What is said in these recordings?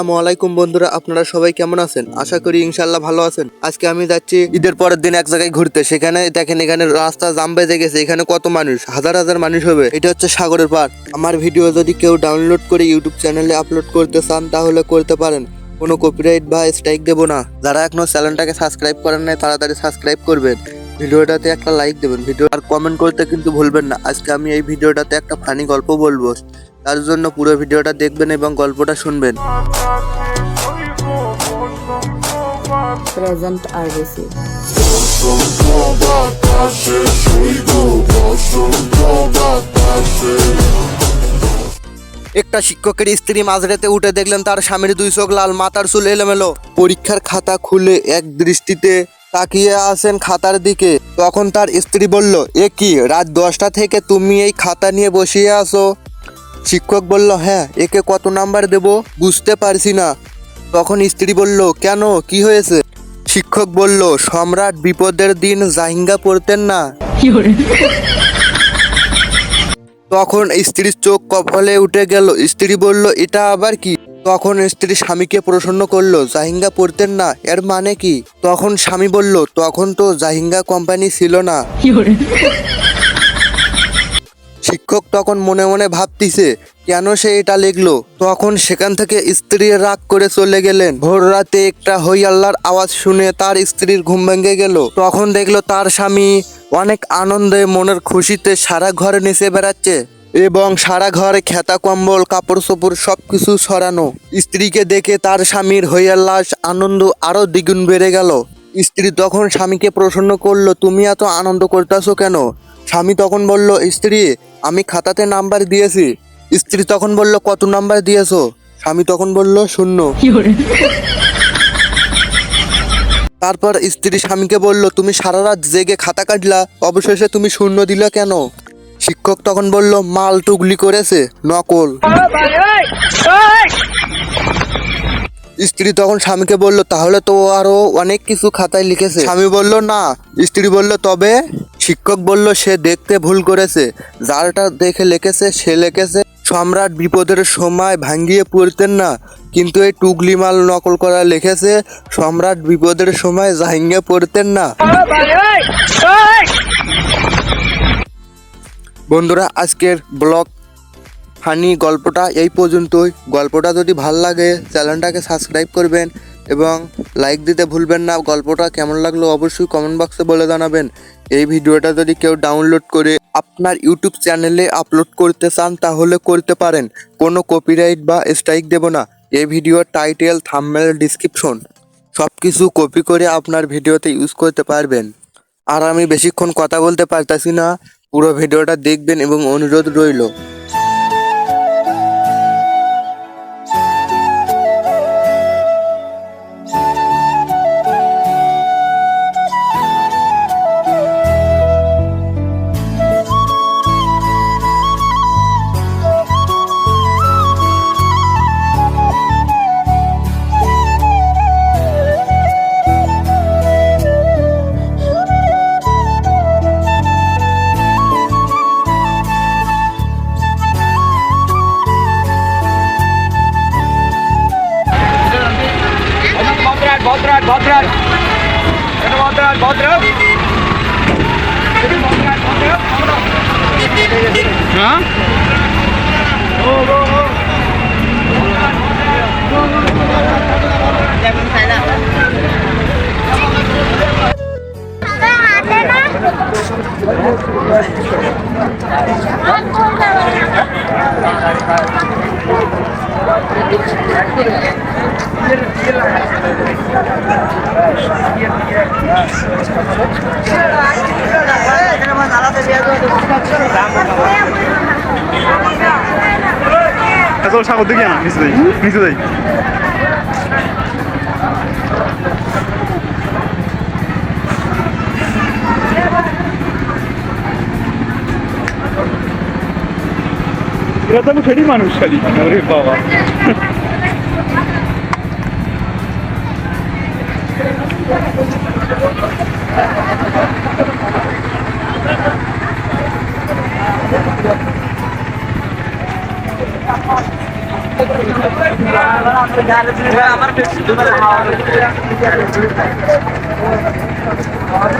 আসসালামু আলাইকুম বন্ধুরা, আপনারা সবাই কেমন আছেন? আশা করি ইনশাল্লাহ ভালো আছেন। আজকে আমি যাচ্ছি ঈদের পরের দিন এক জায়গায় ঘুরতে। সেখানে দেখেন এখানে রাস্তা জাম বেজে গেছে, এখানে কত মানুষ? হাজার হাজার মানুষ হবে। এটা হচ্ছে সাগরের পার আমার ভিডিও যদি কেউ ডাউনলোড করে ইউটিউব চ্যানেলে আপলোড করতে চান, তাহলে করতে পারেন। কোনো কপিরাইট বা স্ট্রাইক দেবো না। যারা এখনও চ্যানেলটাকে সাবস্ক্রাইব করেন নাই, তাড়াতাড়ি সাবস্ক্রাইব করবেন। ভিডিওটাতে একটা লাইক দেবেন। ভিডিও আর কমেন্ট করতে কিন্তু ভুলবেন না। আজকে আমি এই ভিডিওটাতে একটা ফানি গল্প বলব। তার জন্য পুরো ভিডিওটা দেখবেন এবং গল্পটা শুনবেন. একটা শিক্ষকের স্ত্রী মাঝরাতে উঠে দেখলেন তার স্বামীর দুই চোখ লাল মাথার চুল এলোমেলো। পরীক্ষার খাতা খুলে এক দৃষ্টিতে তাকিয়ে আছেন খাতার দিকে। তখন তার স্ত্রী বলল এ কি রাত দশটা থেকে তুমি এই খাতা নিয়ে বসিয়ে আছো? শিক্ষক বলল হ্যাঁ একে কত নাম্বার দেব বুঝতে পারছি না। তখন স্ত্রী বলল কেন? কি হয়েছে? শিক্ষক বলল সম্রাট বিপদের দিন জাহিঙ্গা পড়তেন না। তখন স্ত্রীর চোখ কপালে উঠে গেল। স্ত্রী বলল এটা আবার কি? তখন স্ত্রী স্বামীকে প্রসন্ন করল জাহিঙ্গা পড়তেন না এর মানে কি? তখন স্বামী বলল তখন তো জাহিঙ্গা কোম্পানি ছিল না। শিক্ষক তখন মনে মনে ভাবতিছে, কেন সে এটা লিখলো? তখন সেখান থেকে স্ত্রী রাগ করে চলে গেলেন। ভোর রাতে একটা হই আল্লাহর আওয়াজ শুনে তার স্ত্রীর ঘুম ভেঙে গেল। তখন দেখল তার স্বামী অনেক আনন্দে মনের খুশিতে সারা ঘরে নেচে বেড়াচ্ছে এবং সারা ঘরে খেতা, কম্বল কাপড় চোপড় সব কিছু সরানো। স্ত্রীকে দেখে তার স্বামীর হইয়াল্লাস আনন্দ আরও দ্বিগুণ বেড়ে গেল। স্ত্রী তখন স্বামীকে প্রসন্ন করল, তুমি এত আনন্দ করতেছো কেন? স্বামী তখন বলল স্ত্রী আমি খাতাতে নাম্বার দিয়েছি। স্ত্রী তখন বলল কত নাম্বার দিয়েছ? স্বামী তখন বলল শূন্য। তারপর স্ত্রী স্বামীকে বলল তুমি সারা রাত জেগে খাতা কাটলা অবশেষে তুমি শূন্য দিলে কেন? শিক্ষক তখন বলল মাল টুগলি করেছে নকল। স্ত্রী তখন স্বামীকে বলল, তাহলে তো আরও অনেক কিছু খাতায় লিখেছে। স্বামী বলল, না। স্ত্রী বলল, তবে শিক্ষক বলল, সে দেখতে ভুল করেছে। যারটা দেখে লিখেছে, সে লিখেছে। সম্রাট বিপদের সময় ভাঙ্গিয়ে পড়তেন না, কিন্তু এই টুগলি মাল নকল করা লিখেছে। সম্রাট বিপদের সময় জাহিঙ্গে পড়তেন না। বন্ধুরা, আজকের ব্লগ ফানি গল্পটা এই পর্যন্তই। গল্পটা যদি ভালো লাগে, চ্যানেলটাকে সাবস্ক্রাইব করবেন এবং লাইক দিতে ভুলবেন না। গল্পটা কেমন লাগল অবশ্যই কমেন্ট বক্সে বলে জানাবেন। এই ভিডিওটা যদি কেউ ডাউনলোড করে আপনার ইউটিউব চ্যানেলে আপলোড করতে চান, তাহলে করতে পারেন। কোনো কপিরাইট বা স্ট্রাইক দেব না। এই ভিডিওর টাইটেল থাম্বনেল ডিসক্রিপশন সব কিছু কপি করে আপনার ভিডিওতে ইউজ করতে পারবেন। আর আমি বেশিক্ষণ কথা বলতে পারতাছি না। পুরো ভিডিওটা দেখবেন এবং অনুরোধ রইল। ভদ্রাট এটা ভদ্রাট ভদ্রাট হ্যাঁ? ও ও ও এত সাগর দেখি না নিচে যাই নিচে যাই। এরা তো ফেরি মানুষ খালি। বাবা। হয়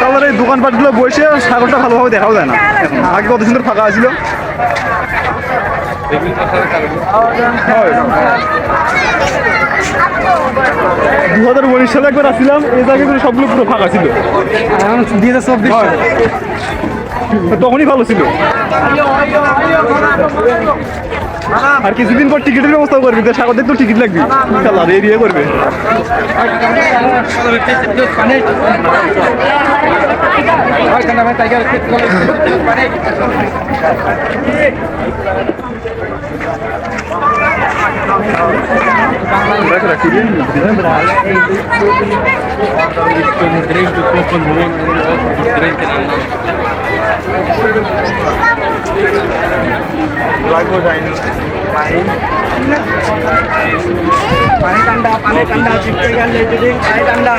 তাহলে এই দোকানপাটগুলো বসে সাগরটা ভালোভাবে দেখাও যায় না। আগে কত সুন্দর ফাঁকা ছিল। দু হাজার উনিশ সালে একবার আসছিলাম এই জায়গাগুলো সবগুলো পুরো ফাঁকা ছিল। হয়। তখনই ভালো ছিল। আর কিছুদিন পর টিকিটের ব্যবস্থা করবি তো সাগর দেখতে টিকিট লাগবে খেলা এরিয়া করবে পানি ঠান্ডা পানি ঠান্ডা শিখতে গেলে পানি ঠান্ডা